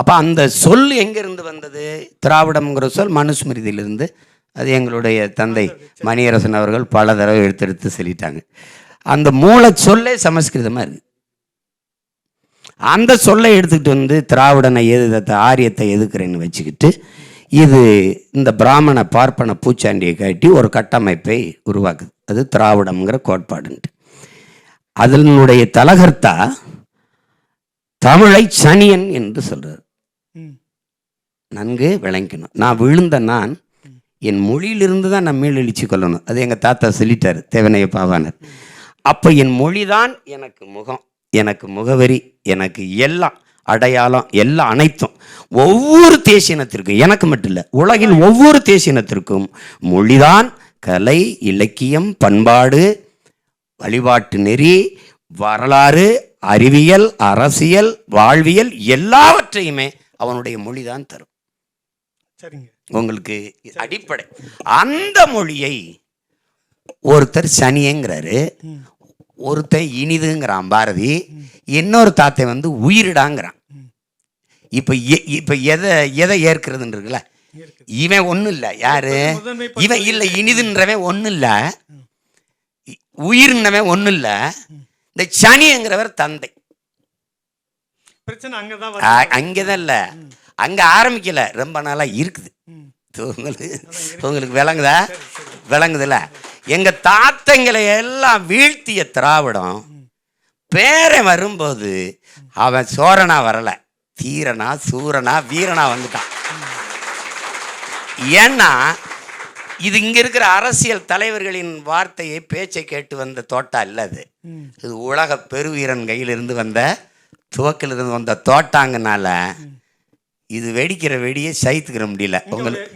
அப்போ அந்த சொல் எங்கேருந்து வந்தது? திராவிடம்ங்கிற சொல் மனுஸ்மிருதியிலிருந்து அது எங்களுடைய தந்தை மணியரசன் அவர்கள் பல தடவை எடுத்தெடுத்து சொல்லிட்டாங்க. அந்த மூல சொல்லே சமஸ்கிருதமாக இருக்குது அந்த சொல்லை எடுத்துக்கிட்டு வந்து திராவிடனை எது ஆரியத்தை எதுக்குறேன்னு வச்சுக்கிட்டு இது இந்த பிராமண பார்ப்பன பூச்சாண்டியை காட்டி ஒரு கட்டமைப்பை உருவாக்குது. அது திராவிடம்ங்கிற கோட்பாடுன்ட்டு. அதனுடைய தலகர்த்தா தமிழை சனியன் என்று சொல்கிறார் நன்கு விளங்கணும் நான் விழுந்த நான் என் மொழியிலிருந்து தான் நான் மேலெழுச்சி கொள்ளணும். அது எங்கள் தாத்தா சொல்லிட்டார் தேவனைய பாவானர். அப்போ என் மொழி தான் எனக்கு முகம் எனக்கு முகவரி எனக்கு எல்லாம் அடையாளம் எல்லாம் அனைத்தும் ஒவ்வொரு தேசியனத்திற்கும் எனக்கு மட்டும் இல்லை உலகின் ஒவ்வொரு தேசியனத்திற்கும் மொழிதான் கலை இலக்கியம் பண்பாடு வழிபாட்டு நெறி வரலாறு அறிவியல் அரசியல் வாழ்வியல் எல்லாவற்றையுமே அவனுடைய மொழிதான் தரும். சரிங்க. உங்களுக்கு அடிப்படை. அந்த மொழியை ஒருத்தர் சனியங்கிறாரு ம். ஒருத்தன் இனிதுங்கிறான் பாரதி இன்னொரு தாத்தை வந்து உயிரிடாங்கிறான். இப்போ இப்போ எதை எதை ஏற்கிறதுன்னு இருக்குல்ல. இவன் ஒன்றும் இல்லை. யாரு? இவன் இல்லை இனிதுன்றவன் ஒன்றும் இல்லை. உயிர்னவன் ஒன்றும் இல்லை. இந்த சனிங்கிறவர் தந்தை. அங்கதான் இல்ல. அங்க ஆரம்பிக்கல. ரொம்ப நாளா இருக்குது. உங்களுக்கு உங்களுக்கு விளங்குதா? விளங்குதுல எங்க தாத்தங்களை எல்லாம் வீழ்த்திய திராவிடம் பேரன் வரும்போது அவன் சோரனா வரல. தீரனா சூரனா வீரனா வந்துட்டான். ஏன்னா இது இங்க இருக்கிற அரசியல் தலைவர்களின் வார்த்தையை பேச்சை கேட்டு வந்த தோட்டா இல்ல அது. இது உலக பெருவீரன் கையிலிருந்து வந்த துவக்கிலிருந்து வந்த தோட்டாங்கனால இது வெடிக்கிற வெடியை சைத்துக்கிற முடியல உங்களுக்கு.